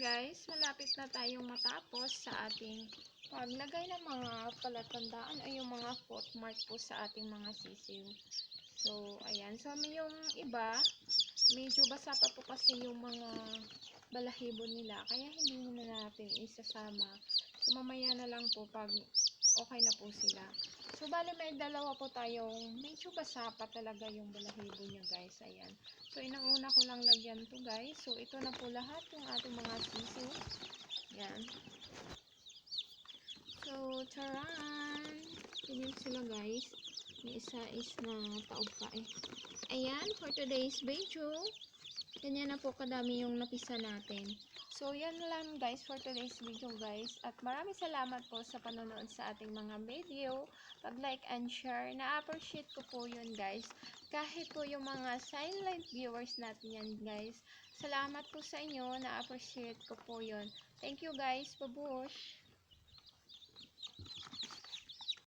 guys, malapit na tayong matapos sa ating paglagay ng mga palatandaan o yung mga footmark po sa ating mga sisiw. So, ayan. So, may yung iba, medyo basa pa po kasi yung mga balahibo nila. Kaya hindi na natin isasama. So, mamaya na lang po pag okay na po sila. So, bali may dalawa po tayong medyo basa pa talaga yung balahibo niya guys. Ayan. So, inauna ko lang lagyan to guys. So, ito na po lahat yung ating mga sisiw. Yan. So, charan! Ganyan sila guys. May isa is na taob pa eh. Ayan, for today's video. Ganyan na po kadami yung napisa natin. So, yan lang guys for today's video guys. At maraming salamat po sa panonood sa ating mga video. Pag-like and share. Na-appreciate ko po yun guys. Kahit po yung mga silent viewers natin yan guys. Salamat po sa inyo. Na-appreciate ko po yun. Thank you guys. Babush!